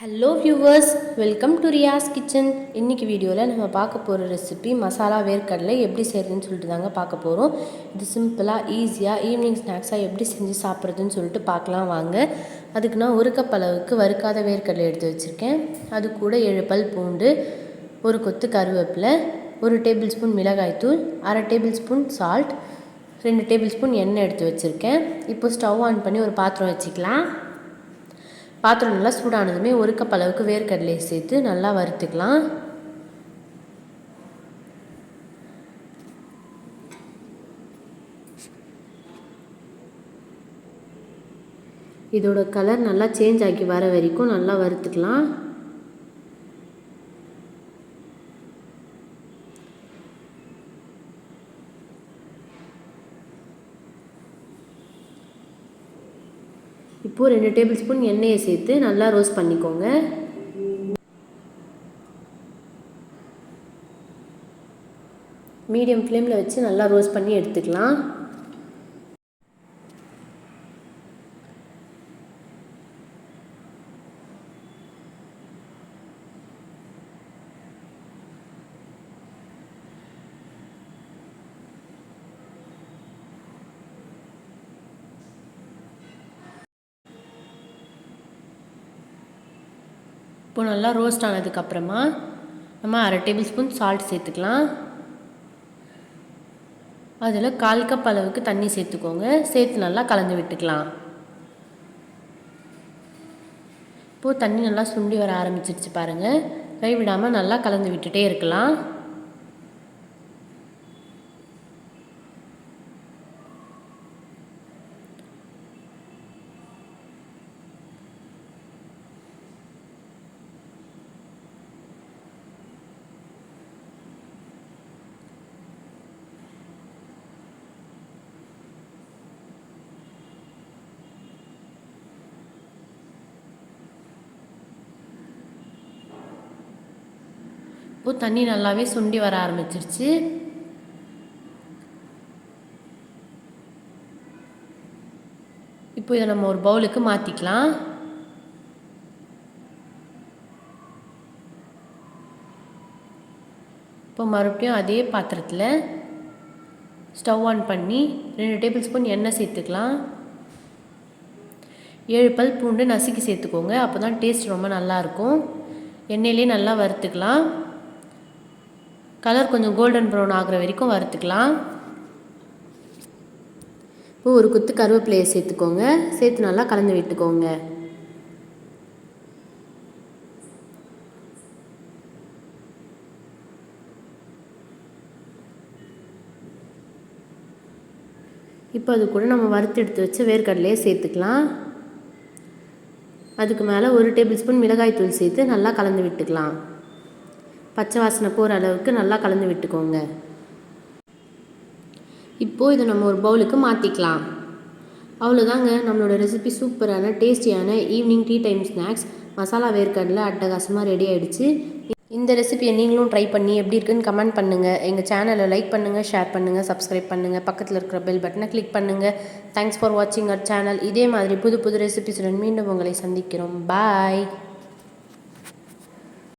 Hello viewers welcome to Riyas kitchen இன்றைக்கி வீடியோவில் நம்ம பார்க்க போகிற ரெசிபி மசாலா வேர்க்கடலை எப்படி செய்கிறதுன்னு சொல்லிட்டு தாங்க பார்க்க போகிறோம் இது சிம்பிளாக ஈஸியாக ஈவினிங் ஸ்நாக்ஸாக எப்படி செஞ்சு சாப்பிட்றதுன்னு சொல்லிட்டு பார்க்கலாம் வாங்க. அதுக்கு நான் ஒரு கப் அளவுக்கு வறுக்காத வேர்க்கடலை எடுத்து வச்சுருக்கேன். அது கூட ஏழு பல் பூண்டு ஒரு கொத்து கருவேப்பிலை ஒரு டேபிள் ஸ்பூன் மிளகாய்த்தூள் அரை டேபிள் ஸ்பூன் சால்ட் ரெண்டு டேபிள் ஸ்பூன் எண்ணெய் எடுத்து வச்சுருக்கேன். இப்போ ஸ்டவ் ஆன் பண்ணி ஒரு பாத்திரம் வச்சுக்கலாம். பாத்திரம் நல்லா சூடானதுமே ஒரு கப் அளவுக்கு வேர்க்கடலையை சேர்த்து நல்லா வறுத்துக்கலாம். இதோட கலர் நல்லா சேஞ்ச் ஆகி வர வரைக்கும் நல்லா வறுத்துக்கலாம். இப்போது ரெண்டு டேபிள் ஸ்பூன் எண்ணெயை சேர்த்து நல்லா ரோஸ்ட் பண்ணிக்கோங்க. மீடியம் ஃப்ளேமில் வச்சு நல்லா ரோஸ்ட் பண்ணி எடுத்துக்கலாம். இப்போ நல்லா ரோஸ்ட் ஆனதுக்கப்புறமா நம்ம அரை டேபிள் ஸ்பூன் சால்ட் சேர்த்துக்கலாம். அதில் கால் கப் அளவுக்கு தண்ணி சேர்த்துக்கோங்க. சேர்த்து நல்லா கலந்து விட்டுக்கலாம். இப்போது தண்ணி நல்லா சுண்டி வர ஆரம்பிச்சிருச்சு பாருங்கள் கைவிடாமல் நல்லா கலந்து விட்டுட்டே இருக்கலாம். இப்போது தண்ணி நல்லாவே சுண்டி வர ஆரம்பிச்சிருச்சு. இப்போ இதை நம்ம ஒரு பவுலுக்கு மாற்றிக்கலாம் இப்போ மறுபடியும் அதே பாத்திரத்தில் ஸ்டவ் ஆன் பண்ணி ரெண்டு டேபிள் ஸ்பூன் எண்ணெய் சேர்த்துக்கலாம். ஏழு பல் பூண்டு நசுக்கி சேர்த்துக்கோங்க அப்போ தான் டேஸ்ட் ரொம்ப நல்லாயிருக்கும் எண்ணெயிலே நல்லா வறுத்துக்கலாம். கலர் கொஞ்சம் கோல்டன் ப்ரௌன் ஆகிற வரைக்கும் வறுத்துக்கலாம். இப்போ ஒரு குத்து கருவேப்பிலையை சேர்த்துக்கோங்க. சேர்த்து நல்லா கலந்து விட்டுக்கோங்க. இப்போ அது கூட நம்ம வறுத்து எடுத்து வச்சு வேர்க்கடலையே சேர்த்துக்கலாம். அதுக்கு மேலே ஒரு டேபிள் ஸ்பூன் மிளகாய் தூள் சேர்த்து நல்லா கலந்து விட்டுக்கலாம். பச்சை வாசனை போகிற அளவுக்கு நல்லா கலந்து விட்டுக்கோங்க. இப்போது இதை நம்ம ஒரு பவுலுக்கு மாற்றிக்கலாம் அவ்வளோதாங்க நம்மளோட ரெசிபி சூப்பரான டேஸ்டியான evening tea time snacks masala வேர்க்கடலை அட்டகாசமாக ரெடி ஆகிடுச்சு இந்த ரெசிபியை நீங்களும் ட்ரை பண்ணி எப்படி இருக்குன்னு கமெண்ட் பண்ணுங்கள் எங்கள் சேனலை லைக் பண்ணுங்கள் ஷேர் பண்ணுங்கள் சப்ஸ்கிரைப் பண்ணுங்கள் பக்கத்தில் இருக்கிற பெல் பட்டனை கிளிக் பண்ணுங்கள் தேங்க்ஸ் ஃபார் வாட்சிங் அவர் சேனல் இதே மாதிரி புது புது ரெசிபிஸுடன் மீண்டும் உங்களை சந்திக்கிறோம். பாய்